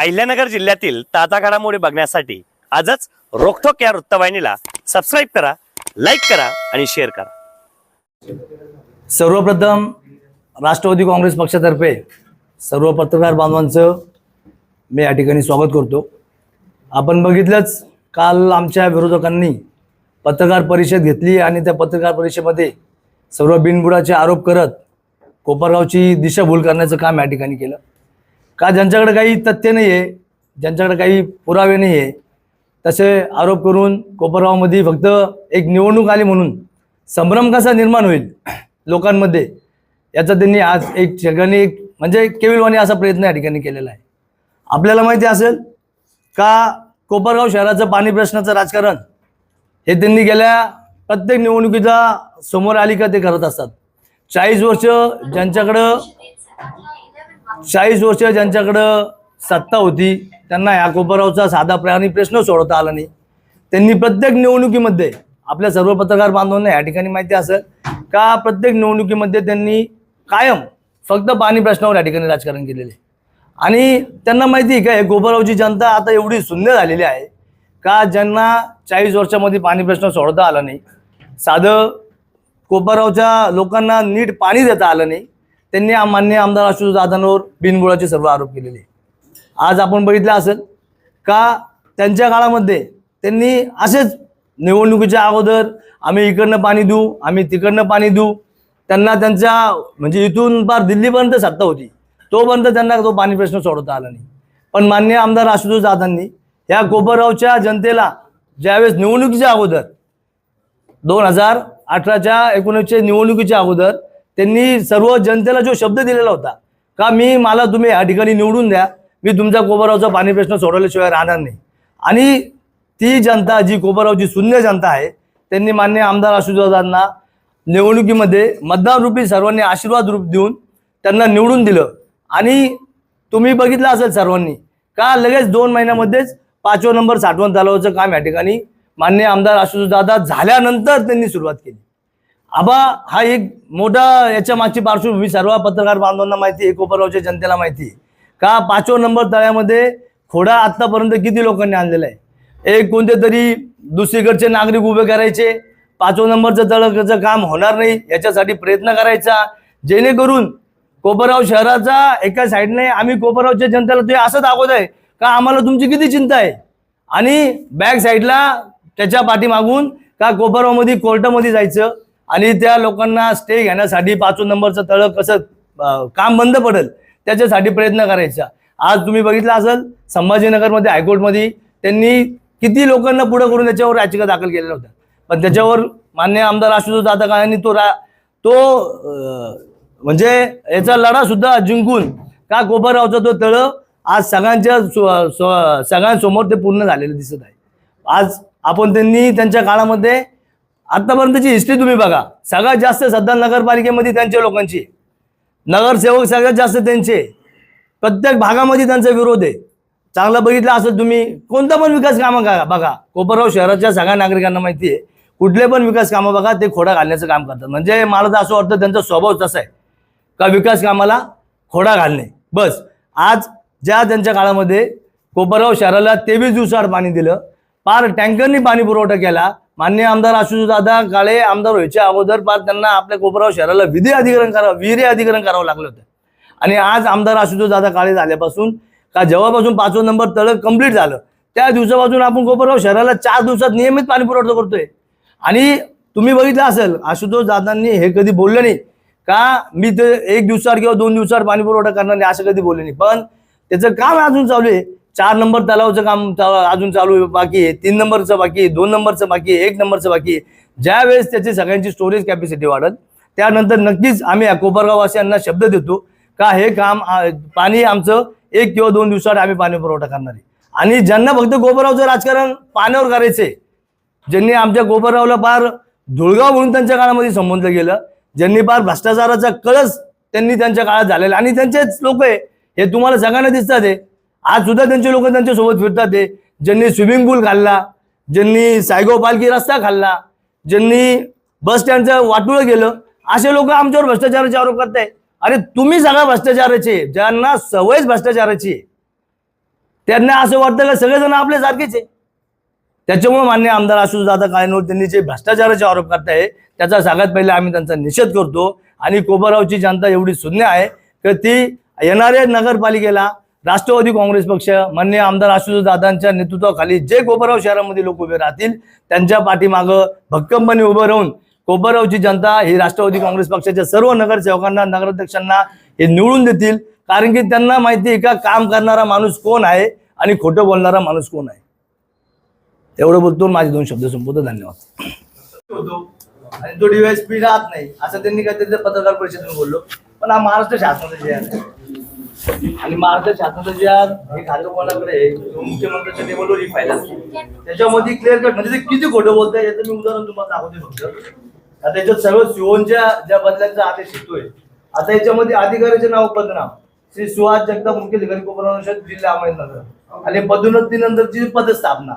अहिल्यानगर जिल्ह्यातील ताजा घडामोडी बघण्यासाठी आजच रोखोक या वृत्तवाहिनीला सबस्क्राईब करा लाईक करा आणि शेअर करा. सर्वप्रथम राष्ट्रवादी काँग्रेस पक्षातर्फे सर्व पत्रकार बांधवांचं मी या ठिकाणी स्वागत करतो. आपण बघितलंच काल आमच्या विरोधकांनी पत्रकार परिषद घेतली आणि त्या पत्रकार परिषदेमध्ये सर्व बिनबुडाचे आरोप करत कोपरगावची दिशाभूल करण्याचं काम या ठिकाणी केलं. का ज्यांच्याकडे काही तथ्य नाही आहे ज्यांच्याकडे काही पुरावे नाही आहे तसे आरोप करून कोपरगावमध्ये फक्त एक निवडणूक आली म्हणून संभ्रम कसा निर्माण होईल लोकांमध्ये याचा त्यांनी आज एक ठिकाणी एक म्हणजे केविलवाणी असा प्रयत्न या ठिकाणी केलेला आहे. आपल्याला माहिती असेल का कोपरगाव शहराचं पाणी प्रश्नाचं राजकारण हे त्यांनी गेल्या प्रत्येक निवडणुकीचा समोर आली का ते करत असतात. चाळीस वर्ष ज्यांच्याकडं चाळीस वर्ष ज्यांच्याकडं सत्ता होती त्यांना ह्या कोपरावचा साधा प्राणी प्रश्न सोडवता आला नाही. त्यांनी प्रत्येक निवडणुकीमध्ये आपल्या सर्व पत्रकार बांधवांना या ठिकाणी माहिती असेल का प्रत्येक निवडणुकीमध्ये त्यांनी कायम फक्त पाणी प्रश्नावर या ठिकाणी राजकारण केलेले. आणि त्यांना माहिती आहे का हे कोपरगावची जनता आता एवढी शून्य झालेली आहे का ज्यांना चाळीस वर्षामध्ये पाणी प्रश्न सोडवता आला नाही. साधं कोपरावच्या लोकांना नीट पाणी देता आलं नाही. त्यांनी मान्य आमदार अशोक दादांवर बिनबुळाचे सर्व आरोप केलेले. आज आपण बघितलं असेल का त्यांच्या काळामध्ये त्यांनी असेच निवडणुकीच्या अगोदर आम्ही इकडनं पाणी देऊ आम्ही तिकडनं पाणी देऊ त्यांना त्यांच्या म्हणजे इथून पार दिल्लीपर्यंत सत्ता होती. तोपर्यंत त्यांना तो पाणी प्रश्न सोडवता आला नाही. पण मान्य आमदार आशुतोष दादांनी या कोपरगावच्या जनतेला ज्यावेळेस निवडणुकीच्या अगोदर दोन हजार अठराच्या एकोणीसच्या निवडणुकीच्या अगोदर त्यांनी सर्व जनतेला जो शब्द दिलेला होता का मी मला तुम्ही या ठिकाणी निवडून द्या मी तुमच्या कोपरगावचा पाणी प्रश्न सोडवल्याशिवाय राहणार नाही. आणि ती जनता जी कोपरगावची शून्य जनता आहे त्यांनी मान्य आमदार आशुतोषांना निवडणुकीमध्ये मतदानरूपी सर्वांनी आशीर्वाद रूप देऊन त्यांना निवडून दिलं. आणि तुम्ही बघितलं असेल सर्वांनी का लगेच दोन महिन्यामध्येच पाचवा नंबर साठवण तलावाचं काम या ठिकाणी मान्य आमदार आशुतोष झाल्यानंतर त्यांनी सुरुवात केली. आबा हा एक मोठा याच्या मागची पार्श्वभूमी सर्व पत्रकार बांधवांना माहिती आहे कोपरगावच्या जनतेला माहिती. आहे का पाचवा नंबर तळ्यामध्ये खोडा आत्तापर्यंत किती लोकांनी आणलेला आहे? एक कोणते तरी दुसरीकडचे नागरिक उभे करायचे. पाचवा नंबरचं तळाचं काम होणार नाही याच्यासाठी प्रयत्न करायचा. जेणेकरून कोपरगाव शहराचा एका साईडने आम्ही कोपरगावच्या जनतेला ते असं दाखवत आहे का आम्हाला तुमची किती चिंता आहे? आणि बॅक साईडला त्याच्या पाठीमागून का कोपरगावमध्ये कोर्टामध्ये जायचं? आणि त्या लोकांना स्टे घेण्यासाठी पाचवं नंबरचं तळ कसं काम बंद पडेल त्याच्यासाठी प्रयत्न करायचा. आज तुम्ही बघितलं असेल संभाजीनगरमध्ये हायकोर्टमध्ये त्यांनी किती लोकांना पुढं करून त्याच्यावर याचिका दाखल केलेल्या होत्या. पण त्याच्यावर मान्य आमदार आशुतोष दादा काळांनी तो रा तो म्हणजे याचा लढा सुद्धा जिंकून का कोपरगावचा तो तळ आज सगळ्यांच्या सगळ्यांसमोर ते पूर्ण झालेलं दिसत आहे. आज आपण त्यांनी त्यांच्या काळामध्ये आतापर्यंतची हिस्ट्री तुम्ही बघा. सगळ्यात जास्त सध्या नगरपालिकेमध्ये त्यांच्या लोकांची. नगरसेवक सगळ्यात जास्त त्यांचे. प्रत्येक भागामध्ये त्यांचा विरोध आहे. चांगलं बघितलं असं तुम्ही कोणता पण विकास कामं का बघा. कोपरगाव शहराच्या सगळ्या नागरिकांना माहिती आहे. कुठले पण विकास कामं बघा ते खोडा घालण्याचं काम करतात. म्हणजे मला तर असं वाटतं त्यांचा स्वभाव तसा आहे. का विकास कामाला खोडा घालणे. बस. आज ज्या त्यांच्या काळामध्ये कोपरगाव शहराला तेवीस दिवसाआड पाणी दिलं. पार टँकरनी पाणी पुरवठा केला. मान्य आमदार आशुतोष काळे आमदार व्हायच्या अगोदर पार त्यांना आपल्या कोपराव शहराला विधी अधिकरण करावं विहिरी अधिकरण करावं लागलं होतं. आणि आज आमदार आशुतोष काळे झाल्यापासून का जेव्हापासून पाचवा नंबर तळ कंप्लीट झालं त्या दिवसापासून आपण कोपरगाव शहराला चार दिवसात नियमित पाणी पुरवठा करतोय. आणि तुम्ही बघितलं असेल आशुतोष दादांनी हे कधी बोललं नाही. का मी ते एक दिवसावर किंवा दोन दिवसावर पाणी पुरवठा करणार नाही असं कधी बोलले नाही. पण त्याचं काम अजून चालू आहे. चार नंबर तलावचं काम अजून चालू आहे, बाकी आहे. तीन नंबरचं बाकी आहे दोन नंबरचं बाकी आहे एक नंबरचं बाकी आहे. ज्या वेळेस त्याची सगळ्यांची स्टोरेज कॅपॅसिटी वाढत त्यानंतर नक्कीच आम्ही कोपरगाववासियांना शब्द देतो का हे काम पाणी आमचं एक किंवा दोन दिवसात आम्ही पाणी पुरवठा करणार आहे. आणि ज्यांना फक्त गोबररावचं राजकारण पाण्यावर करायचंय ज्यांनी आमच्या कोपरगावला पार धुळगाव म्हणून त्यांच्या काळामध्ये संबोधलं गेलं ज्यांनी पार भ्रष्टाचाराचा कळस त्यांनी त्यांच्या काळात झालेला आणि त्यांचेच लोक आहे हे तुम्हाला सगळ्यांना दिसतात आहे. आज सुद्धा त्यांचे लोक त्यांच्यासोबत फिरतात ते ज्यांनी स्विमिंग पूल खाल्ला ज्यांनी सायगाव पालखी रस्ता खाल्ला ज्यांनी बस स्टँडचं वाटुळं गेलं असे लोक आमच्यावर भ्रष्टाचाराचे आरोप करताय अरे तुम्ही सगळ्या भ्रष्टाचाराचे ज्यांना सवयच भ्रष्टाचाराची आहे. त्यांना असं वाटतं का सगळेजण आपले सारखेच आहे? त्याच्यामुळे मान्य आमदार आशुष दादा काळेनवर त्यांनी जे भ्रष्टाचाराचे आरोप करताय त्याचा सगळ्यात पहिले आम्ही त्यांचा निषेध करतो. आणि कोबरावची जनता एवढी शून्य आहे की ती येणाऱ्या नगरपालिकेला राष्ट्रवादी काँग्रेस पक्ष मान्य आमदार आशुष दादांच्या नेतृत्वाखाली जे कोबराव शहरामध्ये लोक उभे राहतील त्यांच्या पाठीमागं भक्कमपणे उभं राहून कोबरावची जनता ही राष्ट्रवादी काँग्रेस पक्षाच्या सर्व नगरसेवकांना नगराध्यक्षांना हे निवडून देतील. कारण की त्यांना माहिती आहे का काम करणारा माणूस कोण आहे आणि खोटं बोलणारा माणूस कोण आहे? तेवढं बोलतो माझे दोन शब्द संपवतो. धन्यवाद. आणि तो डीवायएसपी राहत नाही असं त्यांनी काहीतरी पत्रकार परिषदेत बोललो. पण हा महाराष्ट्र शासनाचा जे आहे. आणि महाराष्ट्र शासनाच्या ज्या हे मुख्यमंत्र्यांच्या टेबलवर ही त्याच्यामध्ये क्लिअर कट म्हणजे ते किती खोटं बोलताय याचं मी उदाहरण तुम्हाला दाखवते फक्त. आता याच्यात सर्व सिओनच्या ज्या बदल्यांचा आदेश येतोय आता याच्यामध्ये अधिकाऱ्याचे नाव पदनाम श्री सुहास जगताप मुख्य अधिकारी कोपराव जिल्हा अहमदनगर. आणि पदोन्नतीनंतरची पदस्थापना.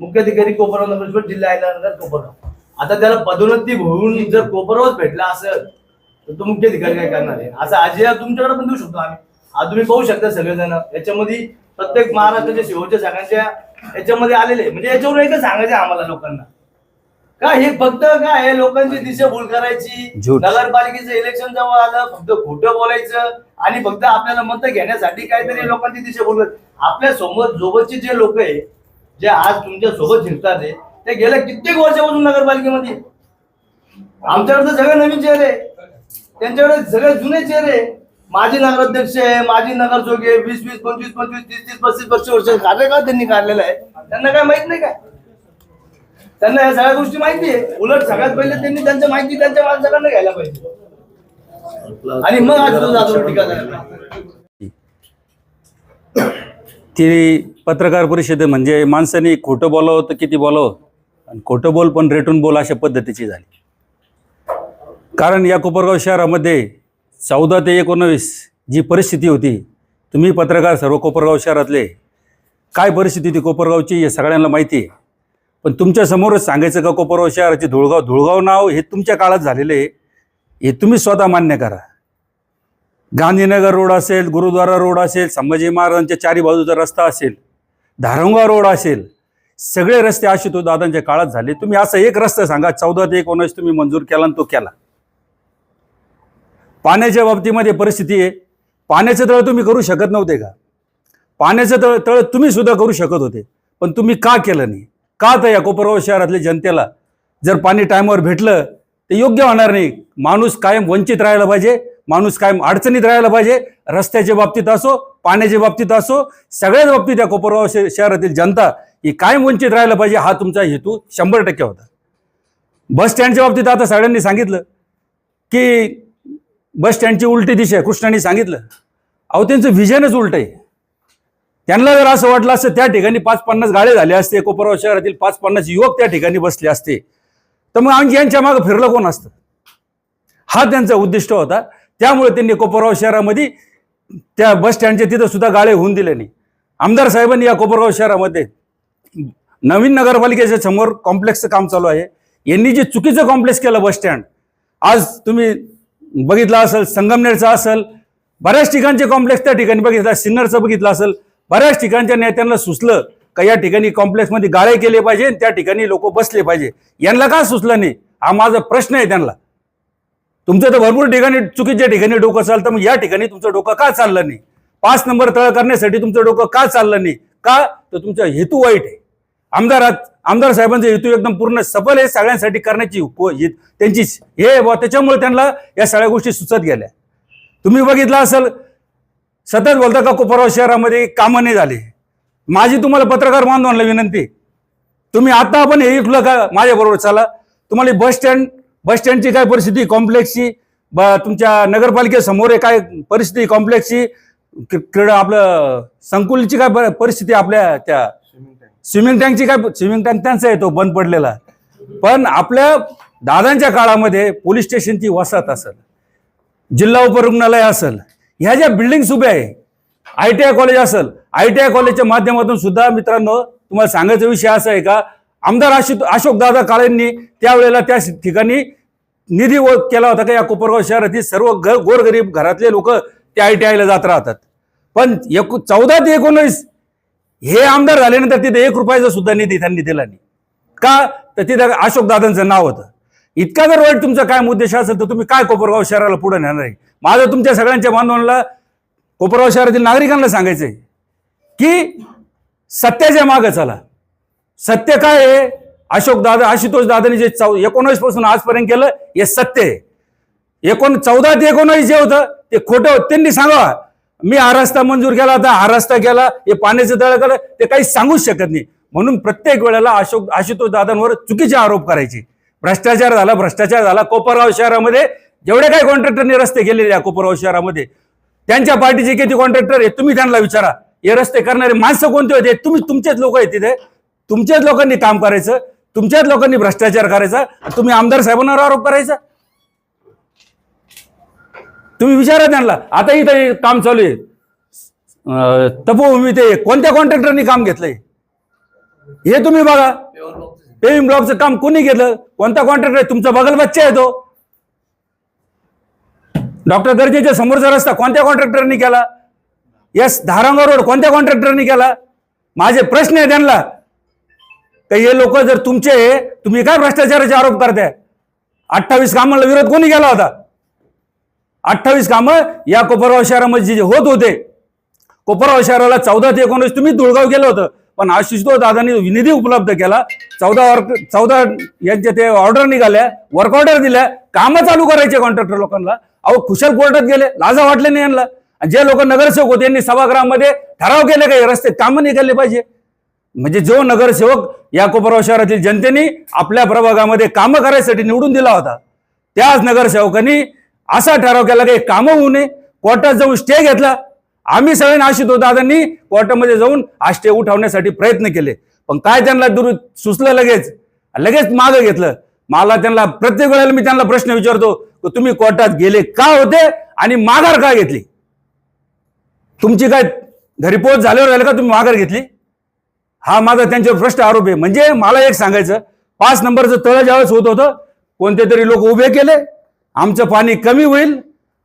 मुख्याधिकारी कोपराव नगर जिल्हा अहमदनगर कोपराव आता त्याला पदोन्नती होऊन जर कोपरावच भेटला असेल तर तो मुख्याधिकारी काय करणार आहे? असं आजी तुमच्याकडे पण देऊ शकतो आम्ही. आज तुम्ही पाहू शकता सगळेजण याच्यामध्ये प्रत्येक महाराष्ट्राच्या शेवटच्या सगळ्यांच्या याच्यामध्ये आलेले. म्हणजे याच्यावर एकच सांगायचं आम्हाला लोकांना का हे फक्त काय आहे लोकांची दिशाभूल करायची. नगरपालिकेचं इलेक्शन जवळ आलं फक्त खोटं बोलायचं आणि फक्त आपल्याला मत घेण्यासाठी काहीतरी लोकांची दिशाभूल आपल्यासोबत सोबतचे जे लोक आहे जे आज तुमच्यासोबत फिरतात आहे, ते गेल्या कित्येक वर्षापासून नगरपालिकेमध्ये. आमच्याकडे सगळे नवीन चेहरे आहे. त्यांच्याकडे सगळे जुने चेहरे आहे. माजी नगराध्यक्ष आहे माजी नगरसेवक आहे वीस वीस पंचवीस पंचवीस तीस तीस पस्तीस पस्तीस वर्ष कार्यकाळ त्यांनी काढलेला आहे. त्यांना काय माहीत नाही काय? त्यांना या सगळ्या गोष्टी माहिती आहे. उलट सगळ्यात पहिले त्यांनी त्यांच्या माहिती त्यांच्या माणसाकडनं घ्यायला पाहिजे. आणि मग आज टीका ती पत्रकार परिषद म्हणजे माणसाने खोटं बोलावं तर किती बोलावं आणि खोटं बोल पण रेटून बोल अशा पद्धतीची झाली. कारण या कोपरगाव शहरामध्ये चौदा ते एकोणवीस जी परिस्थिती होती तुम्ही पत्रकार सर्व कोपरगाव शहरातले काय परिस्थिती होती कोपरगावची हे सगळ्यांना माहिती आहे. पण तुमच्यासमोरच सांगायचं का कोपरगाव शहराचे धुळगाव धुळगाव नाव हे तुमच्या काळात झालेलं आहे हे तुम्ही स्वतः मान्य करा. गांधीनगर रोड असेल गुरुद्वारा रोड असेल संभाजी महाराजांच्या चारी बाजूचा रस्ता असेल धारंगा रोड असेल सगळे रस्ते आशुतोष दादांच्या काळात झाले. तुम्ही असं एक रस्ता सांगा चौदा ते एकोणीस तुम्ही मंजूर केला आणि तो केला. पाण्याच्या बाबतीमध्ये परिस्थिती आहे. पाण्याचं तळ तुम्ही करू शकत नव्हते का? पाण्याचं तळ तळ तुम्ही सुद्धा करू शकत होते. पण तुम्ही का केलं नाही? का तर या कोपरगाव शहरातल्या जनतेला जर पाणी टायमावर भेटलं ते योग्य होणार नाही. माणूस कायम वंचित राहायला पाहिजे माणूस कायम अडचणीत राहायला पाहिजे. रस्त्याच्या बाबतीत असो पाण्याच्या बाबतीत असो सगळ्याच बाबतीत या कोपरगाव शहरातील जनता ही कायम वंचित राहायला पाहिजे हा तुमचा हेतू शंभर टक्के होता. बस स्टँडच्या बाबतीत आता सगळ्यांनी सांगितलं की बस स्टँडची उलटी दिशा आहे कृष्णाने सांगितलं. अहो त्यांचं व्हिजनच उलट आहे. त्यांना जर असं वाटलं असतं त्या ठिकाणी पाच पन्नास गाळे झाले असते कोपरगाव शहरातील पाच पन्नास युवक त्या ठिकाणी बसले असते. तर मग आणखी यांच्या मागं फिरलं कोण असतं? हा त्यांचा उद्दिष्ट होता. त्यामुळे त्यांनी कोपरगाव शहरामध्ये त्या बस स्टँडच्या तिथं सुद्धा गाळे होऊन दिले नाही. आमदार साहेबांनी या कोपरगाव शहरामध्ये नवीन नगरपालिकेच्या समोर कॉम्प्लेक्सचं काम चालू आहे. यांनी जे चुकीचं कॉम्प्लेक्स केलं बस स्टँड आज तुम्ही बघितला असेल संगमनेरचं असेल बऱ्याच ठिकाणचे कॉम्प्लेक्स त्या ठिकाणी बघितलं सिन्नरचं बघितलं असेल बऱ्याच ठिकाणच्या नेत्यांना सुचलं का या ठिकाणी कॉम्प्लेक्समध्ये गाळे केले पाहिजे आणि त्या ठिकाणी लोक बसले पाहिजे. यांना का सुचलं नाही? हा माझा प्रश्न आहे त्यांना. तुमचं तर भरपूर ठिकाणी चुकीच्या ठिकाणी डोकं चालतं मग या ठिकाणी तुमचं डोकं का चाललं नाही? पाच नंबर तळ करण्यासाठी तुमचं डोकं का चाललं नाही? का? तर तुमचा हेतू वाईट आहे. आमदारात आमदार साहेबांचा हेतू एकदम पूर्ण सफल आहे सगळ्यांसाठी करण्याची त्यांची हे बुवा, त्याच्यामुळे त्यांना या सगळ्या गोष्टी सुचत गेल्या. तुम्ही बघितलं असेल सतत बोलता का कोपरगाव शहरामध्ये कामं नाही झाले? माझी तुम्हाला पत्रकार बांधवांना विनंती तुम्ही आता आपण हे इथलं का माझ्याबरोबर चला. तुम्हाला बस स्टँड बस स्टँडची काय परिस्थिती कॉम्प्लेक्सची? ब तुमच्या नगरपालिकेसमोर आहे काय परिस्थिती कॉम्प्लेक्सची? क्रीडा आपलं संकुलची काय परिस्थिती आपल्या त्या स्विमिंग टँकची काय स्विमिंग टँक त्यांचा येतो बंद पडलेला. पण आपल्या दादांच्या काळामध्ये पोलीस स्टेशनची वसाहत असेल जिल्हा उपरुग्णालय असेल ह्या ज्या बिल्डिंग्स उभ्या आहे आय टी आय कॉलेज असेल आय टी आय कॉलेजच्या माध्यमातून सुद्धा मित्रांनो तुम्हाला सांगायचा विषय असा आहे का आमदार अशोक अशोक दादा काळेंनी त्यावेळेला त्या ठिकाणी निधी व- केला होता का या कोपरगाव शहरातील सर्व ग गोरगरीब घरातले लोक त्या आय टी आयला जात राहतात. पण एक चौदा ते एकोणीस हे आमदार झाल्यानंतर तिथे एक रुपयाचा सुद्धा निधी त्यांनी दिला नाही. का? तर तिथं अशोक दादांचं नाव होतं. इतका जर वाईट तुमचा काय उद्देश असेल तर तुम्ही काय कोपरगाव शहराला पुढे नेणार आहे? माझं तुमच्या सगळ्यांच्या बांधवांना कोपरगाव शहरातील नागरिकांना सांगायचंय की सत्याच्या मागं चला. सत्य काय आहे? अशोक दादा आशुतोष दादानी जे चौ एकोणवीसपासून आजपर्यंत केलं हे सत्य आहे. एकोण चौदा ते एकोणवीस जे होतं ते खोटं होतं. त्यांनी सांगावा मी हा रस्ता मंजूर केला होता हा रस्ता केला हे पाण्याचं तळ ते काही सांगूच शकत नाही. म्हणून प्रत्येक वेळेला अशोक आशुतोष दादांवर चुकीचे आरोप करायचे. भ्रष्टाचार झाला भ्रष्टाचार झाला. कोपरगाव शहरामध्ये जेवढे काही कॉन्ट्रॅक्टरने रस्ते केलेले या कोपरगाव शहरामध्ये त्यांच्या पार्टीचे किती कॉन्ट्रॅक्टर आहे तुम्ही त्यांना विचारा. हे रस्ते करणारे माणसं कोणते होते? तुम्ही तुमचेच लोक आहेत तिथे. तुमच्याच लोकांनी काम करायचं तुमच्याच लोकांनी भ्रष्टाचार करायचा तुम्ही आमदार साहेबांवर आरोप करायचा. तुम्ही विचारा त्यांना. आता इथं हे काम चालू आहे. तपोभूमी ते कोणत्या कॉन्ट्रॅक्टरनी काम घेतलंय? हे तुम्ही बघा. पेविंग ब्लॉकचं काम कोणी घेतलं? कोणता कॉन्ट्रॅक्टर तुमचा बगल बच्चा आहे तो. डॉक्टर दर्जेच्या समोरचा रस्ता कोणत्या कॉन्ट्रॅक्टरनी केला? यस धारांगा रोड कोणत्या कॉन्ट्रॅक्टरनी केला? माझे प्रश्न आहे त्यांना. तर हे लोक जर तुमचे तुम्ही काय भ्रष्टाचाराचे आरोप करताय? अठ्ठावीस कामाला विरोध कोणी केला होता? अठ्ठावीस कामं या कोपरगाव शहरामध्ये जे होत होते. कोपरगाव शहराला चौदा ते एकोणीस तुम्ही धुळगाव केलं होतं. पण आशिषतो दादांनी निधी उपलब्ध केला. चौदा वर्क चौदा यांच्या ते ऑर्डर निघाल्या वर्क ऑर्डर दिल्या. कामं चालू करायचे कॉन्ट्रॅक्टर लोकांना. अहो खुशाल कोर्टात गेले लाजा वाटले नाही यांना. आणि जे लोक नगरसेवक होते यांनी सभागृहामध्ये ठराव केले काही रस्ते कामं निघाले पाहिजे. म्हणजे जो नगरसेवक या कोपरगाव शहरातील जनतेने आपल्या प्रभागामध्ये कामं करायसाठी निवडून दिला होता त्याच नगरसेवकांनी असा ठराव केला की कामं होऊ नये. कोर्टात जाऊन स्टे घेतला. आम्ही सगळे नाशित होतो दादांनी. कोर्टामध्ये जाऊन हा स्टे उठवण्यासाठी प्रयत्न केले. पण काय त्यांना दूर सुचलं लगेच? लगेच मागं घेतलं. मला त्यांना प्रत्येक वेळेला मी त्यांना प्रश्न विचारतो की तुम्ही कोर्टात गेले का होते आणि माघार का घेतली? तुमची काय घरी पोच झाल्यावर झालं का तुम्ही माघार घेतली? हा माझा त्यांच्यावर भ्रष्ट आरोप आहे. म्हणजे मला एक सांगायचं पाच नंबरचं तळ ज्यावेळेस होत होतं. कोणते तरी लोक उभे केले. आमचं पाणी कमी होईल.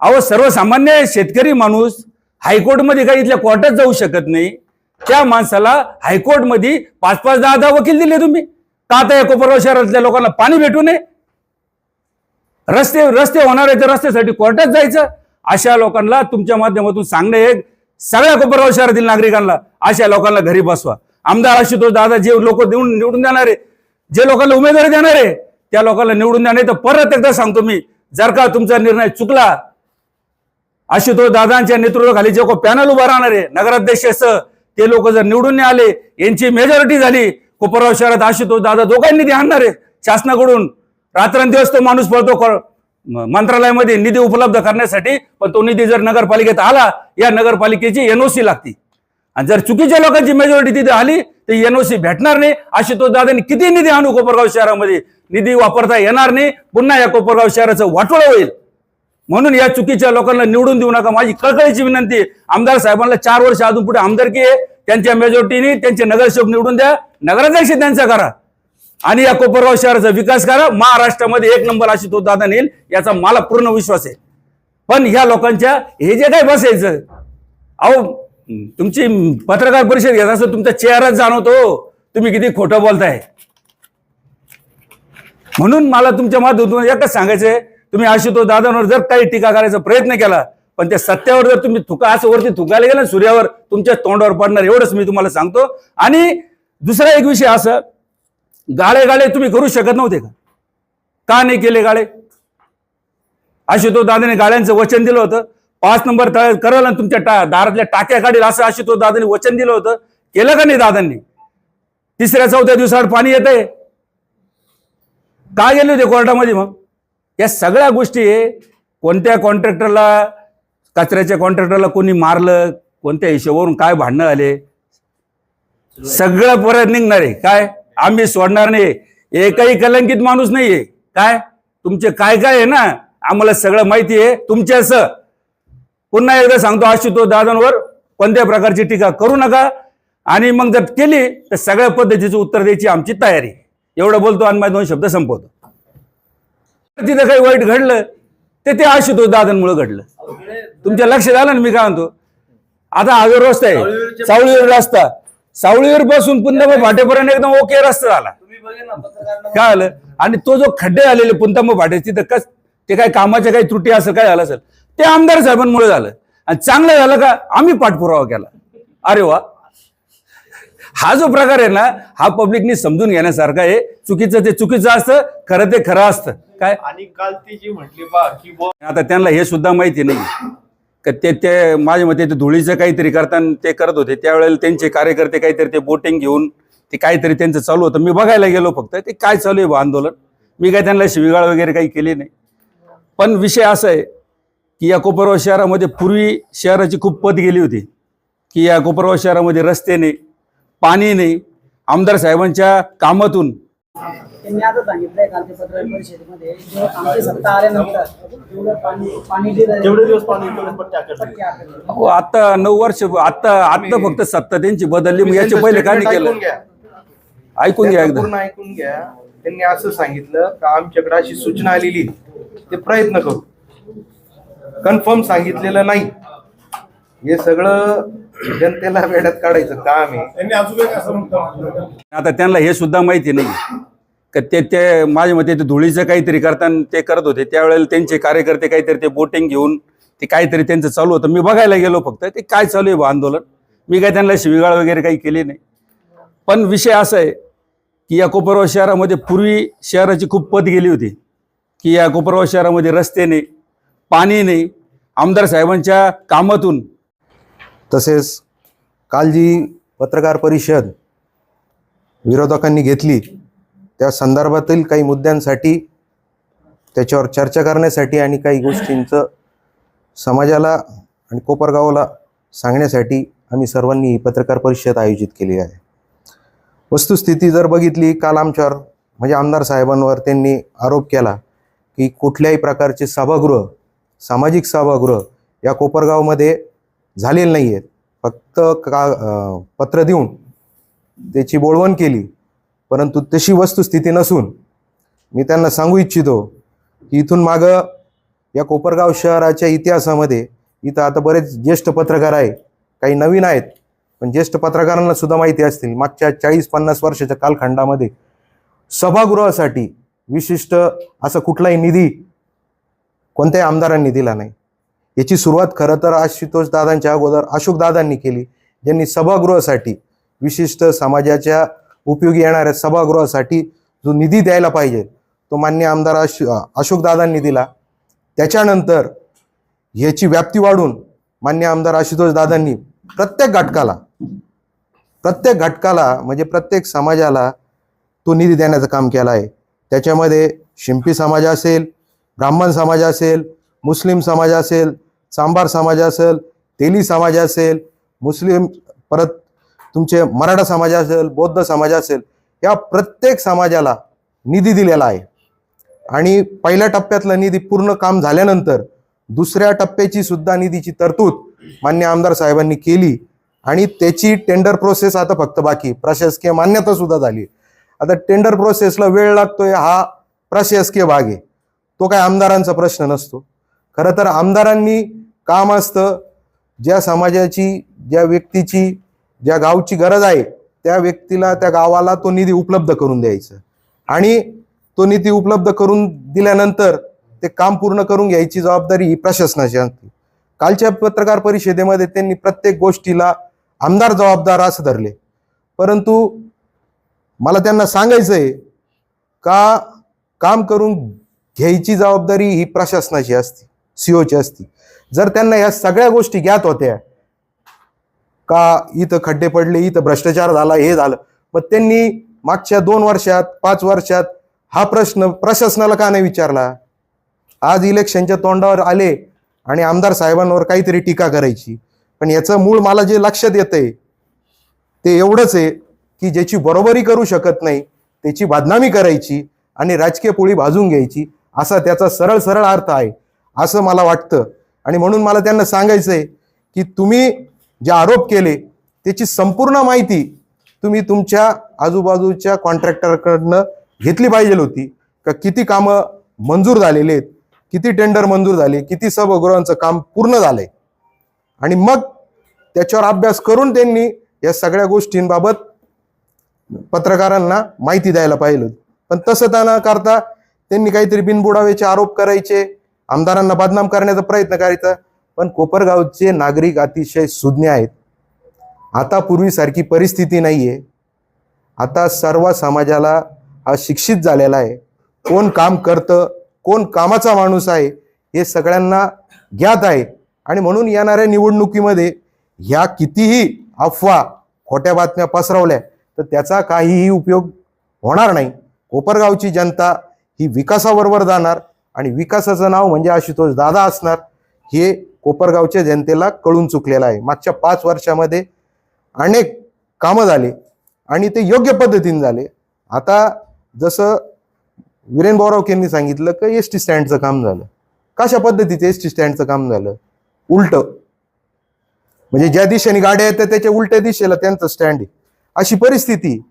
अहो सर्वसामान्य शेतकरी माणूस हायकोर्टमध्ये काही इथल्या कोर्टात जाऊ शकत नाही. त्या माणसाला हायकोर्टमध्ये पाच पाच दहा दहा वकील दिले तुम्ही. का आता या कोपरगाव शहरातल्या लोकांना पाणी भेटू नये? रस्ते रस्ते होणार आहे तर रस्त्यासाठी कोर्टात जायचं. अशा लोकांना तुमच्या माध्यमातून सांगणं हे सगळ्या कोपरगाव शहरातील नागरिकांना अशा लोकांना घरी बसवा. आमदार आशुतोष दादा जे लोक देऊन निवडून देणार आहे जे लोकांना उमेदवारी देणार आहे त्या लोकांना निवडून देणार तर परत एकदा सांगतो मी जर का तुमचा निर्णय चुकला आशुतोष दादांच्या नेतृत्वाखाली जे को पॅनल उभा राहणार आहे नगराध्यक्ष ते लोक जर निवडून आले यांची मेजॉरिटी झाली कोपरगाव शहरात आशुतोष दादा दोघांनी निधी आणणार आहे शासनाकडून. रात्रंदिवस तो माणूस पळतो मंत्रालयामध्ये निधी उपलब्ध करण्यासाठी पण तो निधी जर नगरपालिकेत आला या नगरपालिकेची एनओसी लागती. आणि जर चुकीच्या लोकांची मेजॉरिटी तिथे आली तर एनओसी भेटणार नाही. अशी तो दादांनी किती निधी आणू कोपरगाव शहरामध्ये? निधी वापरता येणार नाही. पुन्हा या कोपरगाव शहराचं वाटोळं होईल. म्हणून या चुकीच्या लोकांना निवडून देऊ नका. माझी कळकळीची विनंती आमदार साहेबांना चार वर्ष अजून पुढे आमदारकी आहे. त्यांच्या मेजॉरिटीने त्यांचे नगरसेवक निवडून द्या. नगराध्यक्ष त्यांचा करा. आणि या कोपरगाव शहराचा विकास करा. महाराष्ट्रामध्ये एक नंबर अशी तो दादा नेईल याचा मला पूर्ण विश्वास आहे. पण ह्या लोकांच्या हे जे काय बसायचं अहो तुमची पत्रकार परिषद घेत असं तुमचा चेहराच जाणवतो. तुम्ही किती खोटं बोलताय. म्हणून मला तुमच्या माध्यमातून एकच सांगायचंय तुम्ही आशुतोष दादांवर जर काही टीका करायचा प्रयत्न केला पण त्या सत्यावर जर तुम्ही थुका असं वरती थुकायला गेला सूर्यावर तुमच्या तोंडावर पडणार एवढंच मी तुम्हाला सांगतो. आणि दुसरा एक विषय असं गाळे गाळे तुम्ही करू शकत नव्हते का? का नाही केले गाळे? आशुतोष दादाने गाळ्यांचं वचन दिलं होतं. पाच नंबर तळ करल आणि तुमच्या टा दारातल्या टाक्या काढील असं अशी तो दादांनी वचन दिलं होतं. केलं का नाही दादांनी? तिसऱ्या चौथ्या दिवसावर पाणी येत आहे का गेले होते कोर्टामध्ये मग? या सगळ्या गोष्टी कोणत्या कॉन्ट्रॅक्टरला कचऱ्याच्या कॉन्ट्रॅक्टरला कोणी मारलं? कोणत्या हिशोबावरून काय भांडणं आले सगळं परत निघणार आहे. काय? आम्ही सोडणार नाही. एकही कलंकित माणूस नाहीये. काय? तुमचे काय काय आहे ना? आम्हाला सगळं माहिती आहे. तुमच्या असं पुन्हा एकदा सांगतो आशुतोष दादांवर कोणत्या प्रकारची टीका करू नका. आणि मग जर केली तर सगळ्या पद्धतीचं उत्तर द्यायची आमची तयारी. एवढं बोलतो आणि माझे दोन शब्द संपवतो. तिथं काही वाईट घडलं ते ते आशुतोष दादांमुळे घडलं. तुमच्या लक्षात आलं ना मी काय म्हणतो? आता हा जो रस्ता आहे. सावळीवर रस्ता. सावळीवर पासून पुन्हा फाटेपर्यंत एकदम ओके रस्ता झाला. काय आलं आणि तो जो खड्डे आलेले पुंतांब फाटे तिथं कस ते काय कामाच्या काही त्रुटी असं काय झालं असेल? ते आमदार साहेबांमुळे झालं. आणि चांगलं झालं का आम्ही पाठपुरावा केला. अरे वा. हा जो प्रकार आहे ना हा पब्लिकनी समजून घेण्यासारखा आहे. चुकीचं ते चुकीचं असतं खरं ते खरं असतं. काय? आणि काल ती जी म्हटली बा की आता त्यांना हे सुद्धा माहिती नाही. का ते ते माझ्या मते ते धुळीचं काहीतरी करताना ते करत होते. त्यावेळेला त्यांचे कार्यकर्ते काहीतरी ते बोटिंग घेऊन ते काहीतरी त्यांचं चालू होतं. मी बघायला गेलो फक्त ते काय चालू आहे बा आंदोलन? मी काय त्यांना शिवीगाळ वगैरे काही केली नाही. पण विषय असा आहे की या कोपरगाव शहरामध्ये पूर्वी शहराची खूप पद गेली होती की या कोपरगाव शहरामध्ये रस्ते नाही पाणी नाही आमदार साहेबांच्या कामातून त्यांनी आता सांगितलंय काल ते पत्रकार परिषदेमध्ये जेव्हा आमची सत्ता आल्यानंतर जेवढं पाणी पाणी दिलं जेवढे दिवस पाणी तेवढे पट्टे आकारले. पटके आकारले. हो आता नऊ वर्ष आता आता फक्त सत्ता त्यांची बदलली मग याच्या पहिले काय नाही केलं घ्या. ऐकून घ्या एकदा पूर्ण ऐकून घ्या त्यांनी असं सांगितलं का आमच्याकडे अशी सूचना आलेली ते प्रयत्न करू कन्फर्म सांगितलेलं नाही. हे सगळं जनतेला वेड्यात काढायचं काम आहे. त्यांनी अजून एक असं म्हणतो आता त्यांना हे सुद्धा माहिती नाही. का ते ते माझ्या मते ते धुळीचं काहीतरी करताना ते करत होते. त्यावेळेला त्यांचे कार्यकर्ते काहीतरी ते बोटिंग घेऊन ते काहीतरी त्यांचं चालू होतं. मी बघायला गेलो फक्त. ते काय चालू आहे बा आंदोलन? मी काय त्यांना शिवीगाळ वगैरे काही केली नाही. पण विषय असा आहे की या कोपरगाव शहरामध्ये पूर्वी शहराची खूप पद गेली होती. की या कोपरगाव शहरामध्ये रस्ते नाही. पाणी नाही. आमदार साहेबांच्या कामातून. तसेच काल जी पत्रकार परिषद विरोधकांनी घेतली. त्या संदर्भातील काही मुद्द्यांसाठी त्याच्यावर चर्चा करण्यासाठी आणि काही गोष्टींचं समाजाला आणि कोपरगावला सांगण्यासाठी आम्ही सर्वांनी ही पत्रकार परिषद आयोजित केली आहे. वस्तुस्थिती जर बघितली काल आमच्यावर म्हणजे आमदार साहेबांवर त्यांनी आरोप केला की कुठल्याही प्रकारचे सभागृह सामाजिक सभागृह या कोपरगावमध्ये झालेले नाही आहेत फक्त का पत्र देऊन त्याची बोळवण केली. परंतु तशी वस्तुस्थिती नसून मी त्यांना सांगू इच्छितो की इथून मागं या कोपरगाव शहराच्या इतिहासामध्ये इथं आता बरेच ज्येष्ठ पत्रकार आहे काही नवीन आहेत. पण ज्येष्ठ पत्रकारांना सुद्धा माहिती असतील मागच्या चाळीस पन्नास वर्षाच्या कालखंडामध्ये सभागृहासाठी विशिष्ट असा कुठलाही निधी कोणत्याही आमदारांनी दिला नाही. याची सुरुवात खरं तर आशुतोष दादांच्या अगोदर अशोकदादांनी केली ज्यांनी सभागृहासाठी विशिष्ट समाजाच्या उपयोगी येणाऱ्या सभागृहासाठी जो निधी द्यायला पाहिजे तो मान्य आमदार अशो अशोकदादांनी दिला. त्याच्यानंतर ह्याची व्याप्ती वाढून मान्य आमदार आशुतोष दादांनी प्रत्येक घटकाला प्रत्येक घटकाला म्हणजे प्रत्येक समाजाला तो निधी देण्याचं काम केलं आहे. त्याच्यामध्ये शिंपी समाज असेल ब्राह्मण समाज असेल मुस्लिम समाज असेल सांबार समाज असेल तेली समाज असेल मुस्लिम परत तुमचे मराठा समाज असेल बौद्ध समाज असेल या प्रत्येक समाजाला निधी दिलेला आहे. आणि पहिल्या टप्प्यातला निधी पूर्ण काम झाल्यानंतर दुसऱ्या टप्प्याची सुद्धा निधीची तरतूद मान्य आमदार साहेबांनी केली आणि त्याची टेंडर प्रोसेस आता फक्त बाकी प्रशासकीय मान्यता सुद्धा झाली आता टेंडर प्रोसेसला वेळ लागतोय हा प्रशासकीय भाग आहे. तो काय आमदारांचा प्रश्न नसतो. खरं तर आमदारांनी काम असतं ज्या समाजाची ज्या व्यक्तीची ज्या गावची गरज आहे त्या व्यक्तीला त्या गावाला तो निधी उपलब्ध करून द्यायचा. आणि तो निधी उपलब्ध करून दिल्यानंतर ते काम पूर्ण करून घ्यायची जबाबदारी ही प्रशासनाची असते. कालच्या पत्रकार परिषदेमध्ये त्यांनी प्रत्येक गोष्टीला आमदार जबाबदार असं धरले. परंतु मला त्यांना सांगायचं आहे का काम करून घ्यायची जबाबदारी ही प्रशासनाची असते सीओची असती. जर त्यांना या सगळ्या गोष्टी ज्ञात होत्या का इथं खड्डे पडले इथं भ्रष्टाचार झाला हे झालं मग त्यांनी मागच्या दोन वर्षात पाच वर्षात हा प्रश्न प्रशासनाला का नाही विचारला? आज इलेक्शनच्या तोंडावर आले आणि आमदार साहेबांवर काहीतरी टीका करायची. पण याचं मूळ मला जे लक्षात येतंय ते एवढंच आहे की ज्याची बरोबरी करू शकत नाही त्याची बदनामी करायची आणि राजकीय पोळी भाजून घ्यायची. असा त्याचा सरळ सरळ अर्थ आहे. असं मला वाटतं. आणि म्हणून मला त्यांना सांगायचं आहे की तुम्ही जे आरोप केले त्याची संपूर्ण माहिती तुम्ही तुमच्या आजूबाजूच्या कॉन्ट्रॅक्टरकडनं घेतली पाहिजे होती. का किती कामं मंजूर झालेले आहेत किती टेंडर मंजूर झाले किती सभागृहांचं काम पूर्ण झालंय. आणि मग त्याच्यावर अभ्यास करून त्यांनी या सगळ्या गोष्टींबाबत पत्रकारांना माहिती द्यायला पाहिजे होती. पण तसं त्यांना करता त्यांनी काहीतरी बिनबुडावेचे आरोप करायचे. आमदारांना बदनाम करण्याचा प्रयत्न करायचा. पण कोपरगावचे नागरिक अतिशय सुज्ञ आहेत. आता पूर्वीसारखी परिस्थिती नाही आहे आता सर्व समाजाला हा शिक्षित झालेला आहे. कोण काम करतं कोण कामाचा माणूस आहे हे सगळ्यांना ज्ञात आहे. आणि म्हणून येणाऱ्या निवडणुकीमध्ये ह्या कितीही अफवा खोट्या बातम्या पसरवल्या तर त्याचा काहीही उपयोग होणार नाही. कोपरगावची जनता ही विकासाबरोबर जाणार आणि विकासाचं नाव म्हणजे आशुतोष दादा असणार हे कोपरगावच्या जनतेला कळून चुकलेलं आहे. मागच्या पाच वर्षामध्ये अनेक कामं झाले आणि ते योग्य पद्धतीने झाले. आता जसं वीरेन बोरावकेंनी सांगितलं की एस टी स्टँडचं काम झालं. कशा पद्धतीचं एस टी स्टँडचं काम झालं? उलट. म्हणजे ज्या दिशेने गाड्या येतात त्याच्या उलट्या दिशेला त्यांचं स्टँड आहे. अशी परिस्थिती.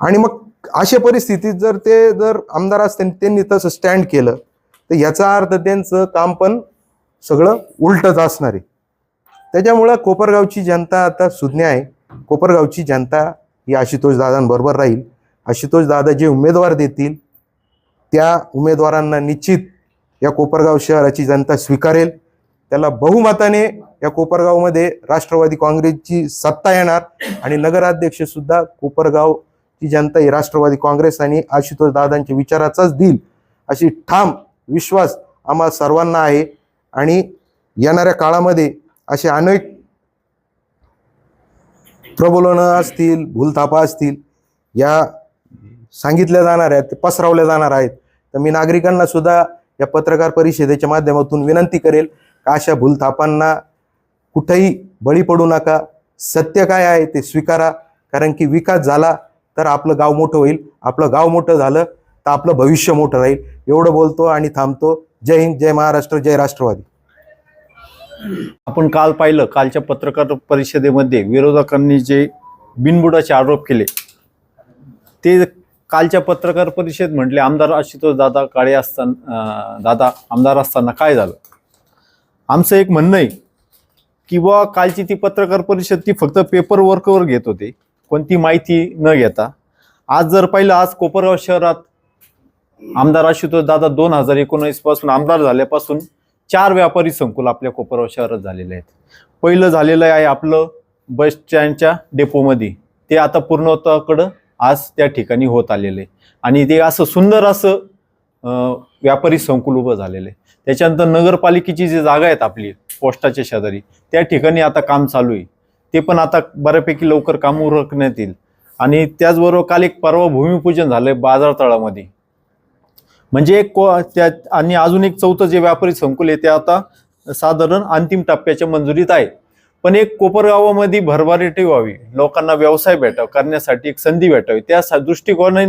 आणि मग अशा परिस्थितीत जर ते जर आमदार असते त्यांनी तसं स्टँड केलं तर याचा अर्थ त्यांचं काम पण सगळं उलटच असणार आहे. त्याच्यामुळं कोपरगावची जनता आता सुज्ञ आहे. कोपरगावची जनता ही आशुतोष दादांबरोबर राहील. आशुतोष दादा जे उमेदवार देतील त्या उमेदवारांना निश्चित या कोपरगाव शहराची जनता स्वीकारेल. त्याला बहुमताने या कोपरगावमध्ये राष्ट्रवादी काँग्रेसची सत्ता येणार आणि नगराध्यक्षसुद्धा कोपरगाव ती जनता ही राष्ट्रवादी काँग्रेस आणि आशुतोष दादांच्या विचाराचाच देईल अशी ठाम विश्वास आम्हा सर्वांना आहे. आणि येणाऱ्या काळामध्ये असे अनेक प्रबोलनं असतील भूलथापा असतील या सांगितल्या जाणार आहेत ते पसरवल्या जाणार आहेत. तर मी नागरिकांना सुद्धा या पत्रकार परिषदेच्या माध्यमातून विनंती करेल का अशा भूलथापांना कुठेही बळी पडू नका. सत्य काय आहे ते स्वीकारा कारण की विकास झाला तर आपलं गाव मोठं होईल. आपलं गाव मोठं झालं तर आपलं भविष्य मोठं राहील. एवढं बोलतो आणि थांबतो. जय हिंद जय महाराष्ट्र जय राष्ट्रवादी. आपण काल पाहिलं कालच्या पत्रकार परिषदेमध्ये विरोधकांनी जे बिनबुडाचे आरोप केले ते कालच्या पत्रकार परिषद म्हटले आमदार आशुतोष दादा काळे असताना दादा आमदार असताना काय झालं? आमचं एक म्हणणं आहे की बुवा कालची ती पत्रकार परिषद ती फक्त पेपर वर्कवर घेत होते. कोणती माहिती न घेता. आज जर पाहिलं आज कोपरगाव शहरात आमदार आशुतोष दादा दोन हजार एकोणीसपासून आमदार झाल्यापासून चार व्यापारी संकुल आपल्या कोपरगाव शहरात झालेले आहेत. पहिलं झालेलं आहे आपलं बस स्टँडच्या डेपोमध्ये. ते आता पूर्णत्वाकडं आज त्या ठिकाणी होत आलेलं आहे. आणि ते असं सुंदर असं व्यापारी संकुल उभं झालेलं आहे. त्याच्यानंतर नगरपालिकेची जी जागा आहेत आपली पोस्टाच्या शेजारी त्या ठिकाणी आता काम चालू आहे. ते पण आता बऱ्यापैकी लवकर काम उरकण्यात येईल. आणि त्याचबरोबर काल एक परवा भूमिपूजन झालंय बाजार तळामध्ये म्हणजे एक को त्या आणि अजून एक चौथं जे व्यापारी संकुल आहे ते आता साधारण अंतिम टप्प्याच्या मंजुरीत आहे. पण एक कोपरगावामध्ये भरभराटी व्हावी लोकांना व्यवसाय भेटावा करण्यासाठी एक संधी भेटावी त्या दृष्टिकोना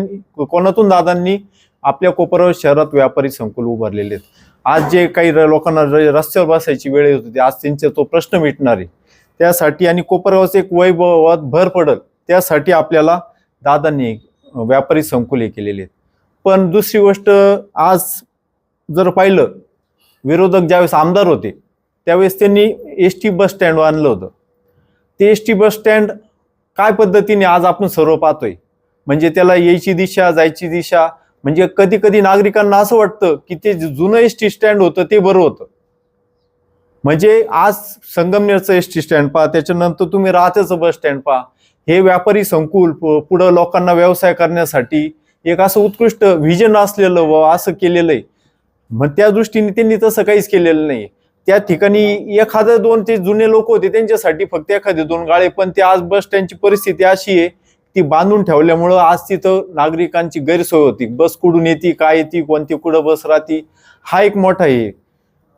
कोनातून दादांनी आपल्या कोपरगाव शहरात व्यापारी संकुल उभारलेले आहेत. आज जे काही लोकांना र- रस्त्यावर बसायची वेळ येत होती आज त्यांचा तो प्रश्न मिटणार आहे. त्यासाठी आणि कोपरगावचं एक वैभवात भर पडल त्यासाठी आपल्याला दादांनी व्यापारी संकुल हे केलेले आहेत. पण दुसरी गोष्ट आज जर पाहिलं विरोधक ज्यावेळेस आमदार होते त्यावेळेस त्यांनी एस टी बस स्टँड आणलं होतं. ते एस टी बस स्टँड काय पद्धतीने आज आपण सर्व पाहतोय? म्हणजे त्याला यायची दिशा जायची दिशा म्हणजे कधी कधी नागरिकांना असं वाटतं की ते जुनं एस टी स्टँड होतं ते बरं होतं. म्हणजे आज संगमनेरचं एस टी स्टँड पहा त्याच्यानंतर तुम्ही राहतेचं बस स्टँड पहा. हे व्यापारी संकुल पुढं लोकांना व्यवसाय करण्यासाठी एक असं उत्कृष्ट व्हिजन असलेलं व असं केलेलं आहे. मग त्या दृष्टीने त्यांनी तसं काहीच केलेलं नाही. त्या ठिकाणी एखादं दोन ते जुने लोक होते त्यांच्यासाठी फक्त एखादे दोन गाळे पण ते आज बस स्टँडची परिस्थिती अशी आहे ती बांधून ठेवल्यामुळं आज तिथं नागरिकांची गैरसोय होती. बस कुठून येते काय येते कोणती कुठं बस राहते हा एक मोठा आहे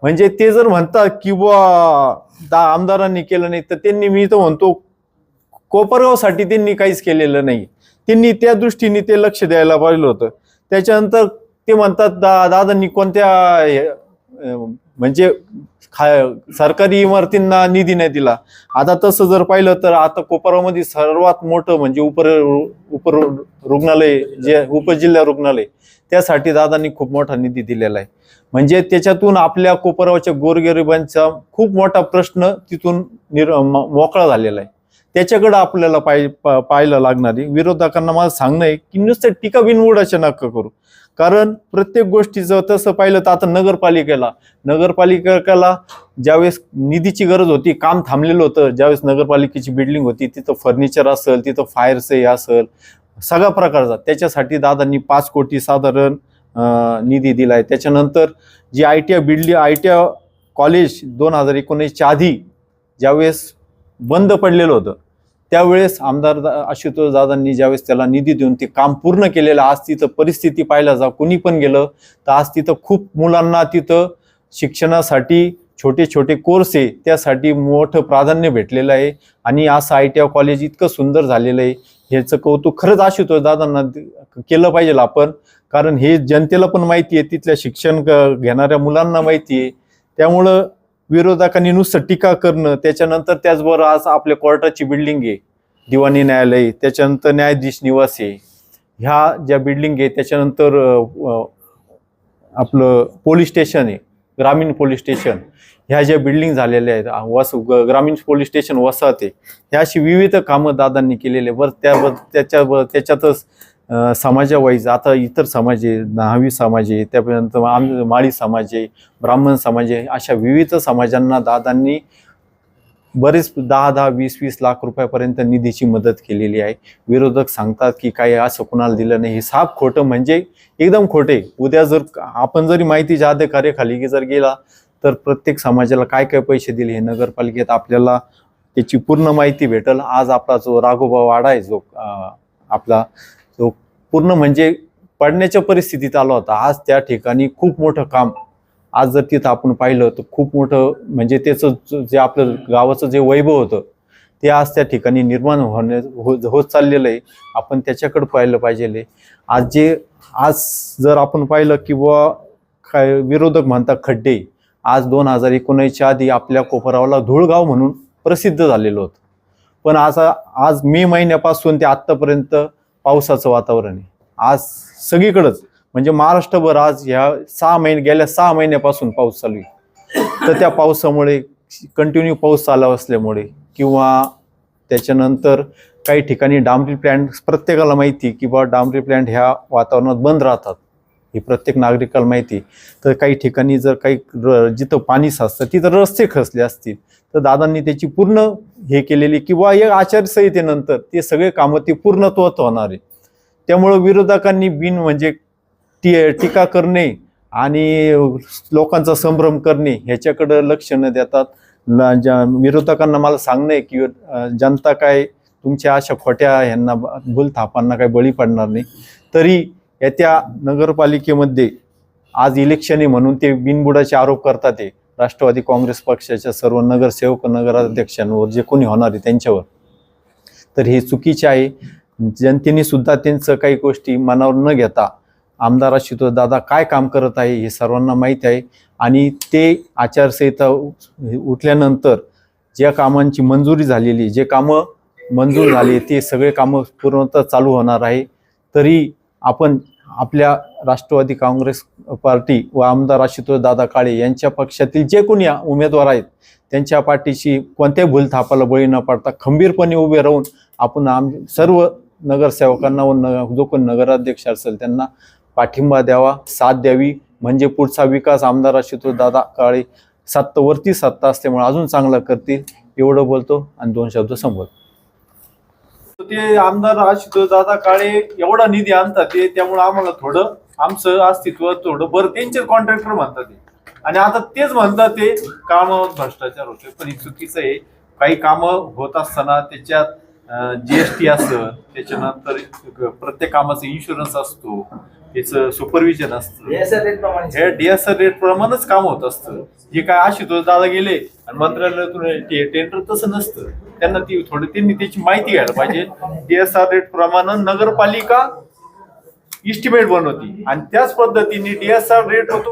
म्हणजे ते जर म्हणतात की बुवा दा आमदारांनी केलं नाही तर त्यांनी मी तर म्हणतो कोपरगावसाठी त्यांनी काहीच केलेलं नाही. त्यांनी त्या दृष्टीने ते लक्ष द्यायला पाहिलं होतं. त्याच्यानंतर ते म्हणतात दा दादांनी कोणत्या हे, म्हणजे खा- सरकारी इमारतींना निधी नाही दिला. आता तसं जर पाहिलं तर आता कोपरामध्ये सर्वात मोठं म्हणजे उपर उपर रुग्णालय जे उपजिल्हा रुग्णालय त्यासाठी दादांनी खूप मोठा निधी दिलेला आहे. म्हणजे त्याच्यातून आपल्या कोपरावच्या गोरगरिबांचा खूप मोठा प्रश्न तिथून निर मोकळा झालेला आहे. त्याच्याकडे आपल्याला पाय पा- पाहायला लागणार आहे. विरोधकांना मला सांगणं आहे की नुसतं टीका बिनवुडाच्या नका करू. कारण प्रत्येक गोष्टीचं तसं पाहिलं तर आता नगरपालिकेला नगरपालिकेला ज्यावेळेस निधीची गरज होती काम थांबलेलं होतं ज्यावेळेस नगरपालिकेची बिल्डिंग होती तिथं फर्निचर असेल तिथं फायरचं हे असेल सगळ्या प्रकारचा त्याच्यासाठी दादांनी पाच कोटी साधारण निधी निधी दिलाय. त्याच्यानंतर जी I T I building I T I college दोन हजार एकोणीसच्या आधी ज्यावेळेस बंद पडलेलं होतं त्यावेळेस आमदार दा- आशुतोष दादांनी ज्यावेळेस त्याला निधी देऊन ते काम पूर्ण केलेलं आज तिथं परिस्थिती पाहायला जा कुणी पण गेलं तर आज तिथं खूप मुलांना तिथं शिक्षणासाठी छोटे छोटे कोर्स आहे त्यासाठी मोठं प्राधान्य भेटलेलं आहे आणि असं आय टी आय कॉलेज इतकं सुंदर झालेलं आहे. ह्याचं कौतुक खरंच आशुतोष दादांना केलं पाहिजे आपण कारण हे जनतेला पण माहिती आहे तिथल्या शिक्षण क- घेणाऱ्या मुलांना माहिती आहे. त्यामुळं विरोधकांनी नुसतं टीका करणं त्याच्यानंतर त्याचबरोबर आज आपल्या कोर्टाची बिल्डिंग आहे दिवाणी न्यायालय त्याच्यानंतर न्यायाधीश निवास आहे. ह्या ज्या बिल्डिंग आहे त्याच्यानंतर आपलं पोलीस स्टेशन आहे ग्रामीण पोलीस स्टेशन. ह्या ज्या बिल्डिंग झालेल्या आहेत वस ग्रामीण पोलीस स्टेशन वसाहत आहे ह्या अशी विविध कामं दादांनी केलेले बरं त्या त्याच्या त्याच्यातच समाजावाईज आता इतर समाज आहे दहावी समाज आहे त्यापर्यंत आम माळी समाज आहे ब्राह्मण समाज आहे अशा विविध समाजांना दादांनी बरेच दहा दहा वीस वीस लाख रुपयापर्यंत निधीची मदत केलेली आहे. विरोधक सांगतात की काही असं कुणाला दिलं नाही. हे साफ खोटं म्हणजे एकदम खोटे. उद्या जर आपण जरी माहितीच्या अधिकार्याखाली जर गेला तर प्रत्येक समाजाला काय काय पैसे दिले हे नगरपालिकेत आपल्याला त्याची पूर्ण माहिती भेटल. आज आपला जो राघोबा वाडा आहे जो आपला तो पूर्ण म्हणजे पडण्याच्या परिस्थितीत आला होता. आज त्या ठिकाणी खूप मोठं काम. आज जर तिथं आपण पाहिलं तर खूप मोठं म्हणजे त्याचं जे आपलं गावाचं जे वैभव होतं ते आज त्या ठिकाणी निर्माण होण्या हो होत चाललेलं आहे. आपण त्याच्याकडे पाहिलं पाहिजे आज जे आज जर आपण पाहिलं की बुवा काय विरोधक म्हणतात खड्डे आज दोन हजार एकोणीसच्या आधी आपल्या कोपरावला धुळगाव म्हणून प्रसिद्ध झालेलं होतं. पण आज आज मे महिन्यापासून ते आत्तापर्यंत पावसाचं वातावरण आहे. आज सगळीकडंच म्हणजे महाराष्ट्रभर आज ह्या सहा महिने गेल्या सहा महिन्यापासून पाऊस चालू आहे. तर त्या पावसामुळे कंटिन्यू पाऊस चालू असल्यामुळे किंवा त्याच्यानंतर काही ठिकाणी डांबरी प्लॅन्ट प्रत्येकाला माहिती की बा डांबरी प्लॅन्ट ह्या वातावरणात बंद राहतात. ही प्रत्येक नागरिकाला माहिती तर काही ठिकाणी जर काही र- जिथं पाणी साचतं तिथं रस्ते खचले असतील. तर दादांनी त्याची पूर्ण हे केलेली किंवा या आचारसंहितेनंतर ते सगळे कामं ते पूर्णत्वात होणार आहे. त्यामुळं विरोधकांनी बिन म्हणजे टी टीका करणे आणि लोकांचा संभ्रम करणे ह्याच्याकडं लक्ष न देतात. विरोधकांना मला सांगणं आहे की जनता काय तुमच्या अशा खोट्या ह्यांना भूलथापांना काही बळी पडणार नाही. तरी येत्या नगरपालिकेमध्ये आज इलेक्शन आहे म्हणून ते बिनबुडाचे आरोप करतात आहे राष्ट्रवादी काँग्रेस पक्षाच्या सर्व नगरसेवक नगराध्यक्षांवर जे कोणी होणार आहे त्यांच्यावर. तर हे चुकीचे आहे. जनतेने सुद्धा त्यांचं काही गोष्टी मनावर न घेता आमदार आशुतोष दादा काय काम करत आहे हे सर्वांना माहीत आहे. आणि ते आचारसंहिता उठल्यानंतर ज्या कामांची मंजुरी झालेली जे कामं मंजूर झाली ते सगळे कामं पूर्णतः चालू होणार आहे. तरी आपण आपल्या राष्ट्रवादी काँग्रेस पार्टी व आमदार आशुतोष दादा काळे यांच्या पक्षातील जे कोणी उमेदवार आहेत त्यांच्या पाठीशी कोणत्याही भूलथापाला बळी न पडता खंबीरपणे उभे राहून आपण आम सर्व नगरसेवकांना व न जो कोण नगराध्यक्ष असेल त्यांना पाठिंबा द्यावा साथ द्यावी. म्हणजे पुढचा विकास आमदार आशुतोष दादा काळे सत्तावरती सत्ता असल्यामुळे अजून चांगला करतील एवढं बोलतो आणि दोन शब्द संबोधतो ते आमदार आशुतोष दादा काळे एवढा निधी आणतात ते त्यामुळे आम्हाला थोडं आमचं अस्तित्व थोडं बरं. त्यांचेच कॉन्ट्रॅक्टर म्हणतात ते. आणि आता तेच म्हणतात ते कामावर भ्रष्टाचार होते पण हे चुकीचं आहे. काही कामं होत असताना त्याच्यात जीएसटी असतं त्याच्यानंतर प्रत्येक कामाचा इन्शुरन्स असतो त्याचं सुपरविजन असतं. हे डीएसआर रेट प्रमाणेच काम होत असतं. जे काय आशुतोष दादा गेले आणि मंत्रालयातून टेंडर तसं नसतं. त्यांना ती थोडी त्यांनी त्याची माहिती घ्यायला पाहिजे. डीएसआर रेट प्रमाणे नगरपालिका इस्टिमेट बनवती. आणि त्याच पद्धतीने डीएसआर रेट होतो.